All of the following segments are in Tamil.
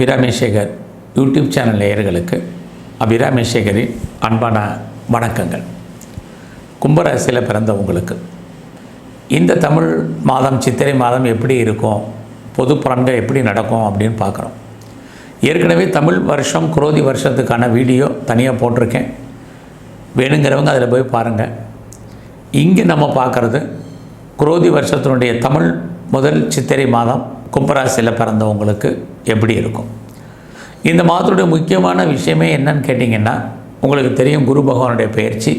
அபிராமேஸ்வகர் யூடியூப் சேனல் நேயர்களுக்கு அபிராமேஸ்வகரின் அன்பான வணக்கங்கள். கும்பராசியில் பிறந்தவங்களுக்கு இந்த தமிழ் மாதம் சித்திரை மாதம் எப்படி இருக்கும் பொது பலன்கள் எப்படி நடக்கும் அப்படின்னு பார்க்குறோம். ஏற்கனவே தமிழ் வருஷம் குரோதி வருஷத்துக்கான வீடியோ தனியாக போட்டிருக்கேன். வேணுங்கிறவங்க அதில் போய் பாருங்கள் இங்கே நம்ம பார்க்குறது குரோதி வருஷத்தினுடைய தமிழ் முதல் சித்திரை மாதம் கும்பராசியில் பிறந்தவங்களுக்கு எப்படி இருக்கும்? இந்த மாதத்துடைய முக்கியமான விஷயமே என்னன்னு கேட்டிங்கன்னா உங்களுக்கு தெரியும் குரு பகவானுடைய பயிற்சி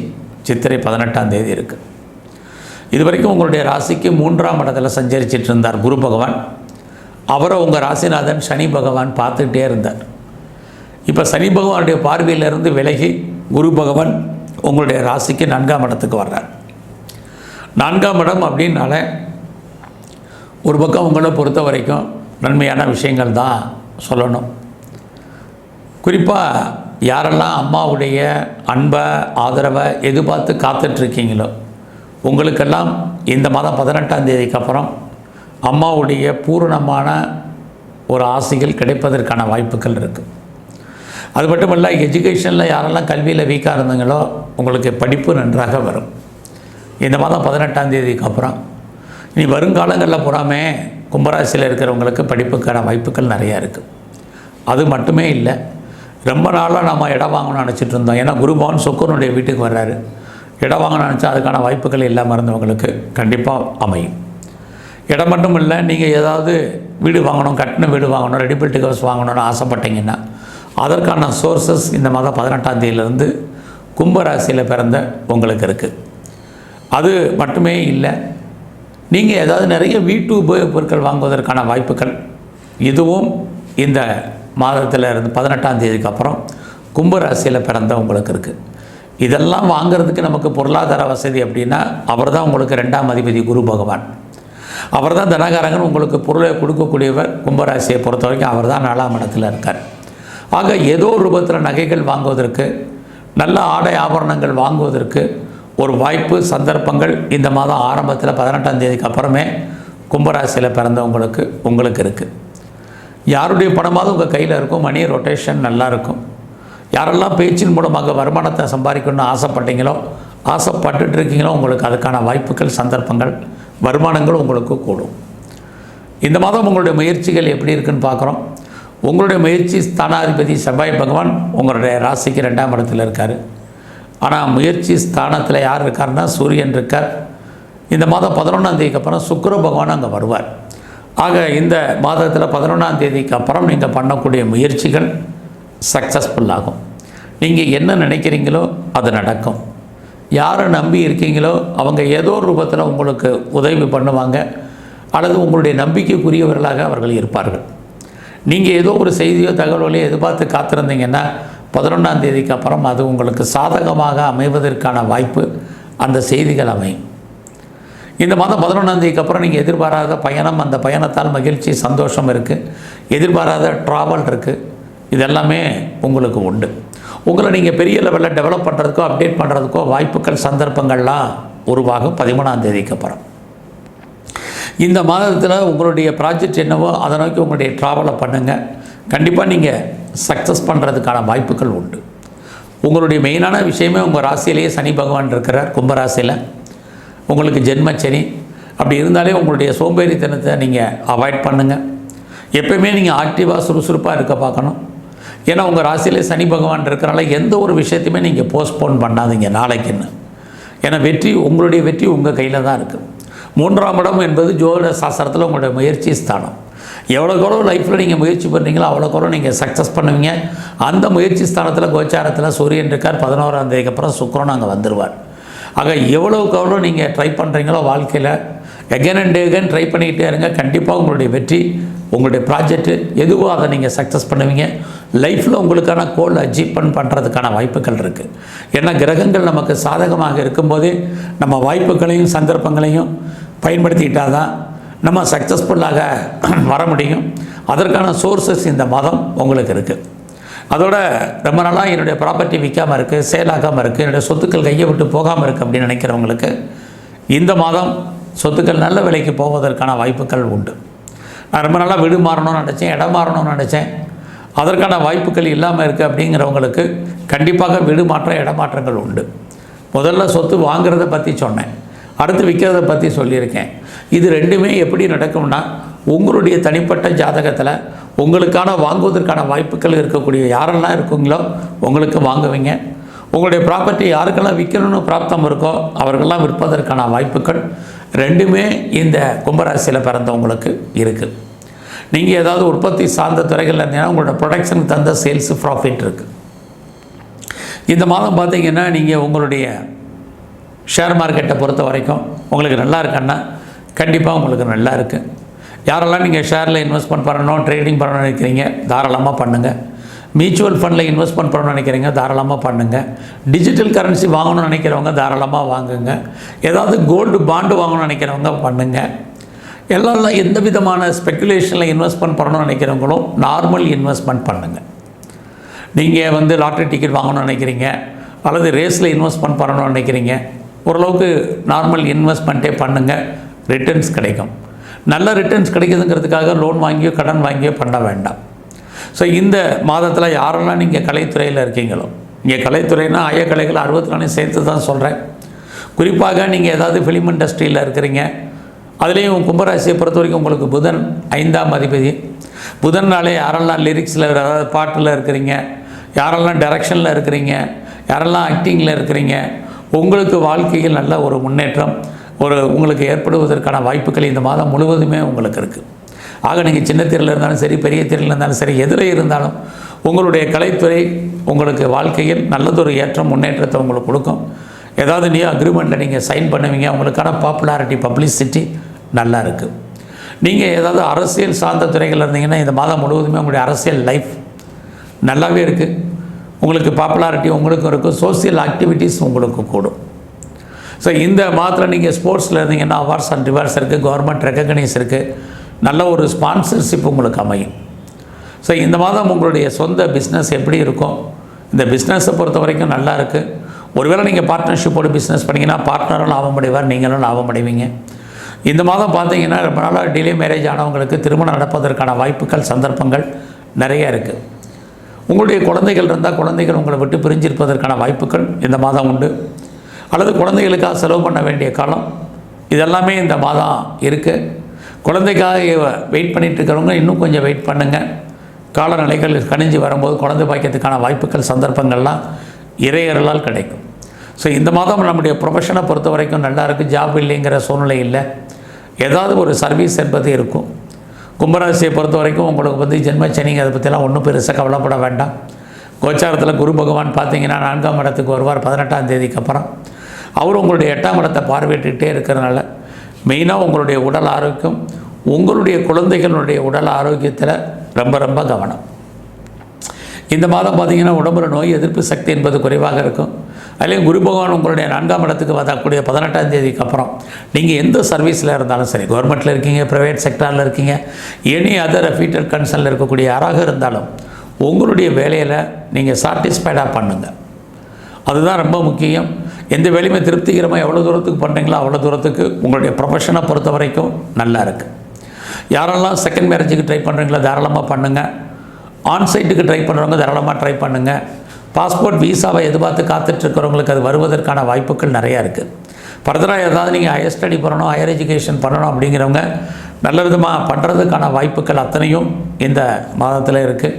சித்திரை பதினெட்டாம் தேதி இருக்குது இது வரைக்கும் உங்களுடைய ராசிக்கு மூன்றாம் இடத்துல சஞ்சரிச்சிட்டு இருந்தார் குரு பகவான். அவரை உங்கள் ராசிநாதன் சனி பகவான் பார்த்துக்கிட்டே இருந்தார். இப்போ சனி பகவானுடைய பார்வையிலிருந்து விலகி குரு பகவான் உங்களுடைய ராசிக்கு நான்காம் இடத்துக்கு வர்றார். நான்காம் இடம் அப்படின்னால ஒரு பக்கம் உங்களை பொறுத்த வரைக்கும் நன்மையான விஷயங்கள் தான் சொல்லணும். குறிப்பாக யாரெல்லாம் அம்மாவுடைய அன்பை ஆதரவை எதிர்பார்த்து காத்துட்ருக்கீங்களோ உங்களுக்கெல்லாம் இந்த மாதம் பதினெட்டாம் தேதிக்கு அப்புறம் அம்மாவுடைய பூரணமான ஒரு ஆசைகள் கிடைப்பதற்கான வாய்ப்புகள் இருக்குது அது மட்டும் இல்லை எஜுகேஷனில் யாரெல்லாம் கல்வியில் வீக்காக இருந்தீங்களோ உங்களுக்கு படிப்பு நன்றாக வரும். இந்த மாதம் பதினெட்டாம் தேதிக்கு அப்புறம் இனி வருங்காலங்களில் பூராமே கும்பராசியில் இருக்கிறவங்களுக்கு படிப்புக்கான வாய்ப்புகள் நிறையா இருக்குது அது மட்டுமே இல்லை ரொம்ப நாளாக நம்ம இடம் வாங்கணும்னு நினச்சிட்டு இருந்தோம். ஏன்னா குருபவன் சுக்கரனுடைய வீட்டுக்கு வர்றாரு. இடம் வாங்கணும் நினச்சா அதுக்கான வாய்ப்புகள் இல்லாமல் இருந்தவங்களுக்கு கண்டிப்பாக அமையும். இடம் மட்டும் இல்லை நீங்கள் ஏதாவது வீடு வாங்கணும் கட்டின வீடு வாங்கணும் ரெடிமேட் ஹவுஸ் வாங்கணும்னு ஆசைப்பட்டீங்கன்னா அதற்கான சோர்சஸ் இந்த மாதம் பதினெட்டாம் தேதியிலேருந்து கும்பராசியில் பிறந்த உங்களுக்கு இருக்குது அது மட்டுமே இல்லை நீங்கள் ஏதாவது நிறைய வீட்டு உபயோகப் பொருட்கள் வாங்குவதற்கான வாய்ப்புகள். இதுவும் இந்த மாதத்தில் இருந்து பதினெட்டாம் தேதிக்கு அப்புறம் கும்பராசியில் பிறந்த உங்களுக்கு இருக்குது இதெல்லாம் வாங்குறதுக்கு நமக்கு பொருளாதார வசதி அப்படின்னா அவர் தான் உங்களுக்கு ரெண்டாம் அதிபதி குரு பகவான். அவர் தான் தனகாரங்கன் உங்களுக்கு பொருளை கொடுக்கக்கூடியவர் கும்பராசியை பொறுத்த வரைக்கும் அவர் தான் நாலாம் இடத்துல இருக்கார். ஆக ஏதோ ஒரு ரூபத்தில் நகைகள் வாங்குவதற்கு நல்ல ஆடை ஆபரணங்கள் வாங்குவதற்கு ஒரு வாய்ப்பு சந்தர்ப்பங்கள் இந்த மாதம் ஆரம்பத்தில் பதினெட்டாம் தேதிக்கு அப்புறமே கும்பராசியில் பிறந்தவங்களுக்கு உங்களுக்கு இருக்குது யாருடைய பணமாவது உங்கள் கையில் இருக்கும் மணி ரொட்டேஷன் நல்லாயிருக்கும் யாரெல்லாம் பேச்சின் மூலமாக வருமானத்தை சம்பாதிக்கணும்னு ஆசைப்பட்டீங்களோ ஆசைப்பட்டுட்டு இருக்கீங்களோ உங்களுக்கு அதுக்கான வாய்ப்புகள் சந்தர்ப்பங்கள் வருமானங்கள் உங்களுக்கு கூடும். இந்த மாதம் உங்களுடைய முயற்சிகள் எப்படி இருக்குன்னு பார்க்குறோம். உங்களுடைய முயற்சி ஸ்தானாதிபதி செவ்வாய் பகவான் உங்களுடைய ராசிக்கு ரெண்டாம் இடத்துல இருக்கார். ஆனால் முயற்சி ஸ்தானத்தில் யார் இருக்காருன்னா சூரியன் இருக்கார். இந்த மாதம் பதினொன்றாம் தேதிக்கு அப்புறம் சுக்கிர பகவான் அங்கே வருவார். ஆக இந்த மாதத்தில் பதினொன்றாம் தேதிக்கு அப்புறம் நீங்கள் பண்ணக்கூடிய முயற்சிகள் சக்ஸஸ்ஃபுல் ஆகும். நீங்கள் என்ன நினைக்கிறீங்களோ அது நடக்கும். யாரை நம்பி இருக்கீங்களோ அவங்க ஏதோ ஒரு ரூபத்தில் உங்களுக்கு உதவி பண்ணுவாங்க. அல்லது உங்களுடைய நம்பிக்கைக்குரியவர்களாக அவர்கள் இருப்பார்கள். நீங்கள் ஏதோ ஒரு செய்தியோ தகவலையோ எதிர்பார்த்து காத்திருந்தீங்கன்னா பதினொன்றாம் தேதிக்கு அப்புறம் அது உங்களுக்கு சாதகமாக அமைவதற்கான வாய்ப்பு அந்த செய்திகள் அமையும். இந்த மாதம் பதினொன்றாம் தேதிக்கு அப்புறம் நீங்கள் எதிர்பாராத பயணம் அந்த பயணத்தால் மகிழ்ச்சி சந்தோஷம் இருக்குது எதிர்பாராத ட்ராவல் இருக்குது இதெல்லாமே உங்களுக்கு உண்டு. உங்களை நீங்கள் பெரிய லெவலில் டெவலப் பண்ணுறதுக்கோ அப்டேட் பண்ணுறதுக்கோ வாய்ப்புகள் சந்தர்ப்பங்கள்லாம் உருவாகும் பதிமூணாம் தேதிக்கு அப்புறம். இந்த மாதத்தில் உங்களுடைய ப்ராஜெக்ட் என்னவோ அதை நோக்கி உங்களுடைய ட்ராவலை பண்ணுங்கள் கண்டிப்பாக நீங்கள் சக்ஸஸ் பண்ணுறதுக்கான வாய்ப்புகள் உண்டு. உங்களுடைய மெயினான விஷயமே உங்கள் ராசியிலேயே சனி பகவான் இருக்கிறார் கும்பராசியில் உங்களுக்கு ஜென்மச்சனி அப்படி இருந்தாலே உங்களுடைய சோம்பேறித்தனத்தை நீங்கள் அவாய்ட் பண்ணுங்கள் எப்பயுமே நீங்கள் ஆக்டிவாக சுறுசுறுப்பாக இருக்க பார்க்கணும். ஏன்னா உங்கள் ராசியிலே சனி பகவான் இருக்கிறனால எந்த ஒரு விஷயத்தையுமே நீங்கள் போஸ்ட்போன் பண்ணாதீங்க நாளைக்குன்னு ஏன்னா வெற்றி உங்களுடைய வெற்றி உங்கள் கையில் தான் இருக்குது மூன்றாம் இடம் என்பது ஜோதிட சாஸ்திரத்தில் உங்களுடைய முயற்சி ஸ்தானம். எவ்வளோக்கு எவ்வளோ லைஃப்பில் நீங்கள் முயற்சி பண்ணுறீங்களோ அவ்வளோக்கு எவ்வளோ நீங்கள் சக்ஸஸ் பண்ணுவீங்க. அந்த முயற்சி ஸ்தானத்தில் கோச்சாரத்தில் சூரியன் இருக்கார் பதினோராம் தேதிக்கு அப்புறம் சுக்கரன் அங்கே வந்துடுவார் ஆக எவ்வளோக்கு எவ்வளோ நீங்கள் ட்ரை பண்ணுறீங்களோ வாழ்க்கையில் எகன் அண்ட் எகன் ட்ரை பண்ணிக்கிட்டே இருங்க. கண்டிப்பாக உங்களுடைய வெற்றி உங்களுடைய ப்ராஜெக்ட்டு எதுவோ அதை நீங்கள் சக்ஸஸ் பண்ணுவீங்க. லைஃப்பில் உங்களுக்கான கோல் அச்சீவ்மெண்ட் பண்ணுறதுக்கான வாய்ப்புகள் இருக்குது ஏன்னா கிரகங்கள் நமக்கு சாதகமாக இருக்கும்போதே நம்ம வாய்ப்புகளையும் சந்தர்ப்பங்களையும் பயன்படுத்திக்கிட்டால் தான் நம்ம சக்ஸஸ்ஃபுல்லாக வர முடியும். அதற்கான சோர்சஸ் இந்த மாதம் உங்களுக்கு இருக்குது அதோட ரொம்ப நாளாக என்னுடைய ப்ராப்பர்ட்டி விற்காமல் இருக்குது சேலாகாமல் இருக்குது என்னுடைய சொத்துக்கள் கையை விட்டு போகாமல் இருக்குது அப்படின்னு நினைக்கிறவங்களுக்கு இந்த மாதம் சொத்துக்கள் நல்ல விலைக்கு போவதற்கான வாய்ப்புகள் உண்டு. நான் ரொம்ப நாளாக வீடு மாறணும்னு நினச்சேன் இடம் மாறணும்னு நினச்சேன். அதற்கான வாய்ப்புகள் இல்லாமல் இருக்குது அப்படிங்கிறவங்களுக்கு கண்டிப்பாக வீடு மாற்ற இடமாற்றங்கள் உண்டு. முதல்ல சொத்து வாங்குறத பற்றி சொன்னேன். அடுத்து விற்கிறத பற்றி சொல்லியிருக்கேன். இது ரெண்டுமே எப்படி நடக்கும்னா உங்களுடைய தனிப்பட்ட ஜாதகத்தில் உங்களுக்கான வாங்குவதற்கான வாய்ப்புகள் இருக்கக்கூடிய யாரெல்லாம் இருக்குங்களோ உங்களுக்கு வாங்குவீங்க. உங்களுடைய ப்ராப்பர்ட்டி யாருக்கெல்லாம் விற்கணும்னு பிராப்தம் இருக்கோ அவர்களெல்லாம் விற்பதற்கான வாய்ப்புகள் ரெண்டுமே இந்த கும்பராசியில் பிறந்தவங்களுக்கு இருக்குது நீங்கள் ஏதாவது உற்பத்தி சார்ந்த துறைகளில் இருந்தீங்கன்னா உங்களோட ப்ரொடக்ஷனுக்கு தந்த சேல்ஸ் ப்ராஃபிட் இருக்குது இந்த மாதம் பார்த்தீங்கன்னா நீங்கள் உங்களுடைய ஷேர் மார்க்கெட்டை பொறுத்த வரைக்கும் உங்களுக்கு நல்லா இருக்குன்னா கண்டிப்பாக உங்களுக்கு நல்லா இருக்குது யாரெல்லாம் நீங்கள் ஷேரில் இன்வெஸ்ட்மெண்ட் பண்ணணும் ட்ரேடிங் பண்ணணும்னு நினைக்கிறீங்க தாராளமாக பண்ணுங்கள் மியூச்சுவல் ஃபண்டில் இன்வெஸ்ட்மெண்ட் பண்ணணும்னு நினைக்கிறீங்க தாராளமாக பண்ணுங்கள் டிஜிட்டல் கரன்சி வாங்கணும்னு நினைக்கிறவங்க தாராளமாக வாங்குங்க. ஏதாவது கோல்டு பாண்டு வாங்கணும்னு நினைக்கிறவங்க பண்ணுங்கள் எல்லாம் எந்த விதமான ஸ்பெக்குலேஷனில் இன்வெஸ்ட்மெண்ட் பண்ணணும்னு நினைக்கிறவங்களும் நார்மல் இன்வெஸ்ட்மெண்ட் பண்ணுங்கள் நீங்கள் வந்து லாட்ரி டிக்கெட் வாங்கணும்னு நினைக்கிறீங்க அல்லது ரேஸில் இன்வெஸ்ட்மெண்ட் பண்ணணும்னு நினைக்கிறீங்க ஓரளவுக்கு நார்மல் இன்வெஸ்ட்மெண்ட்டே பண்ணுங்கள் ரிட்டர்ன்ஸ் கிடைக்கும். நல்ல ரிட்டர்ன்ஸ் கிடைக்குதுங்கிறதுக்காக லோன் வாங்கியோ கடன் வாங்கியோ பண்ண வேண்டாம். ஸோ இந்த மாதத்தில் யாரெல்லாம் நீங்கள் கலைத்துறையில் இருக்கீங்களோ இங்கே கலைத்துறைனா ஆய கலைகள் அறுபத்தி நாலு சேர்த்து தான் சொல்கிறேன் குறிப்பாக நீங்கள் ஏதாவது ஃபிலிம் இண்டஸ்ட்ரியில் இருக்கிறீங்க அதுலேயும் கும்பராசியை பொறுத்த வரைக்கும் உங்களுக்கு புதன் ஐந்தாம் அதிபதி. புதன்னாலே யாரெல்லாம் லிரிக்ஸில் அதாவது பாட்டில் இருக்கிறீங்க யாரெல்லாம் டைரக்ஷனில் இருக்கிறீங்க யாரெல்லாம் ஆக்டிங்கில் இருக்கிறீங்க உங்களுக்கு வாழ்க்கையில் நல்ல ஒரு முன்னேற்றம் ஒரு உங்களுக்கு ஏற்படுவதற்கான வாய்ப்புகள் இந்த மாதம் முழுவதுமே உங்களுக்கு இருக்குது ஆக நீங்கள் சின்ன திரையில் இருந்தாலும் சரி பெரிய திரையில் இருந்தாலும் சரி எதில் இருந்தாலும் உங்களுடைய கலைத்துறை உங்களுக்கு வாழ்க்கையில் நல்லதொரு ஏற்றம் முன்னேற்றத்தை உங்களுக்கு கொடுக்கும். ஏதாவது நியூ அக்ரிமெண்ட்டில் நீங்கள் சைன் பண்ணுவீங்க உங்களுக்கான பாப்புலாரிட்டி பப்ளிசிட்டி நல்லா இருக்குது நீங்கள் ஏதாவது அரசியல் சார்ந்த துறைகள் இருந்தீங்கன்னா இந்த மாதம் முழுவதுமே உங்களுடைய அரசியல் லைஃப் நல்லாவே இருக்குது உங்களுக்கு பாப்புலாரிட்டி உங்களுக்கும் இருக்கும் சோசியல் ஆக்டிவிட்டீஸ் உங்களுக்கு கூடும். ஸோ இந்த மாதத்தில் நீங்கள் ஸ்போர்ட்ஸில் இருந்தீங்கன்னா அவார்ட்ஸ் அண்ட் ரிவார்ட்ஸ் இருக்குது கவர்மெண்ட் ரெக்கக்னைஸ் இருக்குது நல்ல ஒரு ஸ்பான்சர்ஷிப் உங்களுக்கு அமையும். ஸோ இந்த மாதம் உங்களுடைய சொந்த பிஸ்னஸ் எப்படி இருக்கும்? இந்த பிஸ்னஸை பொறுத்த வரைக்கும் நல்லா இருக்குது ஒருவேளை நீங்கள் பார்ட்னர்ஷிப்போடு பிஸ்னஸ் பண்ணிங்கன்னா பார்ட்னரும் லாபம் அடைவார் நீங்களும் லாபம் அடைவீங்க. இந்த மாதம் பார்த்தீங்கன்னா ரொம்ப நாளாக டிலே மேரேஜ் ஆனவங்களுக்கு திருமணம் நடப்பதற்கான வாய்ப்புகள் சந்தர்ப்பங்கள் நிறைய இருக்குது உங்களுடைய குழந்தைகள் இருந்தால் குழந்தைகள் உங்களை விட்டு பிரிஞ்சிருப்பதற்கான வாய்ப்புகள் இந்த மாதம் உண்டு. அல்லது குழந்தைகளுக்காக செலவு பண்ண வேண்டிய காலம் இதெல்லாமே இந்த மாதம் இருக்குது குழந்தைக்காக வெயிட் பண்ணிட்டு இருக்கிறவங்க இன்னும் கொஞ்சம் வெயிட் பண்ணுங்கள் காலநிலைகள் கணிஞ்சு வரும்போது குழந்தை பாய்க்கிறதுக்கான வாய்ப்புகள் சந்தர்ப்பங்கள்லாம் இறையறலால் கிடைக்கும். ஸோ இந்த மாதம் நம்முடைய ப்ரொஃபஷனை பொறுத்த வரைக்கும் நல்லா இருக்குது ஜாப் இல்லைங்கிற சூழ்நிலை இல்லை. ஏதாவது ஒரு சர்வீஸ் என்பது இருக்கும். கும்பராசியை பொறுத்த வரைக்கும் உங்களுக்கு வந்து ஜென்மச்சனிங்க அதை பற்றிலாம் ஒன்றும் பெருசாக கவலைப்பட வேண்டாம். கோச்சாரத்தில் குரு பகவான் பார்த்தீங்கன்னா நான்காம் இடத்துக்கு வருவார் பதினெட்டாம் தேதிக்கு அப்புறம். அவர் உங்களுடைய எட்டாம் இடத்தை பார்வையிட்டுக்கிட்டே இருக்கிறனால மெயினாக உங்களுடைய உடல் ஆரோக்கியம் உங்களுடைய குழந்தைகளுடைய உடல் ஆரோக்கியத்தில் ரொம்ப ரொம்ப கவனம். இந்த மாதம் பார்த்தீங்கன்னா உடம்புல நோய் எதிர்ப்பு சக்தி என்பது குறைவாக இருக்கும். அதுலேயும் குரு பகவான் உங்களுடைய நான்காம் இடத்துக்கு வரக்கூடிய பதினெட்டாம் தேதிக்கு அப்புறம் நீங்கள் எந்த சர்வீஸில் இருந்தாலும் சரி கவர்மெண்ட்டில் இருக்கீங்க ப்ரைவேட் செக்டாரில் இருக்கீங்க எனி அதர் ஃபீட்டர் கன்சர்னில் இருக்கக்கூடிய யாராக இருந்தாலும் உங்களுடைய வேலையில் நீங்கள் சாட்டிஸ்ஃபைடாக பண்ணுங்கள் அதுதான் ரொம்ப முக்கியம். எந்த வேலையுமே திருப்திகரமாக எவ்வளோ தூரத்துக்கு பண்ணுறீங்களோ அவ்வளோ தூரத்துக்கு உங்களுடைய ப்ரொஃபஷனை பொறுத்த வரைக்கும் நல்லா இருக்குது யாரெல்லாம் செகண்ட் மேரேஜுக்கு ட்ரை பண்ணுறீங்களோ தாராளமாக பண்ணுங்கள் ஆன்சைட்டுக்கு ட்ரை பண்ணுறவங்க தாராளமாக ட்ரை பண்ணுங்கள் பாஸ்போர்ட் விசாவை எதிர்பார்த்து காத்துட்ருக்கிறவங்களுக்கு அது வருவதற்கான வாய்ப்புகள் நிறையா இருக்குது ஃபர்தராக ஏதாவது நீங்கள் ஹையர் ஸ்டடி பண்ணணும் ஹையர் எஜுகேஷன் பண்ணணும் அப்படிங்கிறவங்க நல்ல விதமாக பண்ணுறதுக்கான வாய்ப்புகள் அத்தனையும் இந்த மாதத்தில் இருக்குது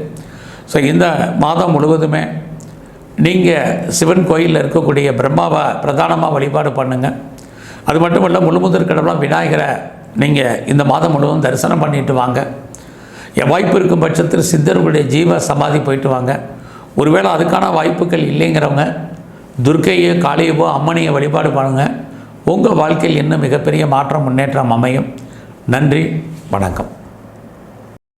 ஸோ இந்த மாதம் முழுவதுமே நீங்கள் சிவன் கோயிலில் இருக்கக்கூடிய பிரம்மாவை பிரதானமாக வழிபாடு பண்ணுங்கள் அது மட்டும் இல்லை முழுமுதற் கடவுளாக விநாயகரை நீங்கள் இந்த மாதம் முழுவதும் தரிசனம் பண்ணிட்டு வாங்க. என் வாய்ப்பு இருக்கும் பட்சத்தில் சித்தர்களுடைய ஜீவ சமாதி போயிட்டு வாங்க. ஒருவேளை அதுக்கான வாய்ப்புகள் இல்லைங்கிறவங்க துர்க்கையோ காளியவோ அம்மனையை வழிபாடு பண்ணுங்கள் உங்கள் வாழ்க்கையில் இன்னும் மிகப்பெரிய மாற்றம் முன்னேற்றம் அமையும். நன்றி வணக்கம்.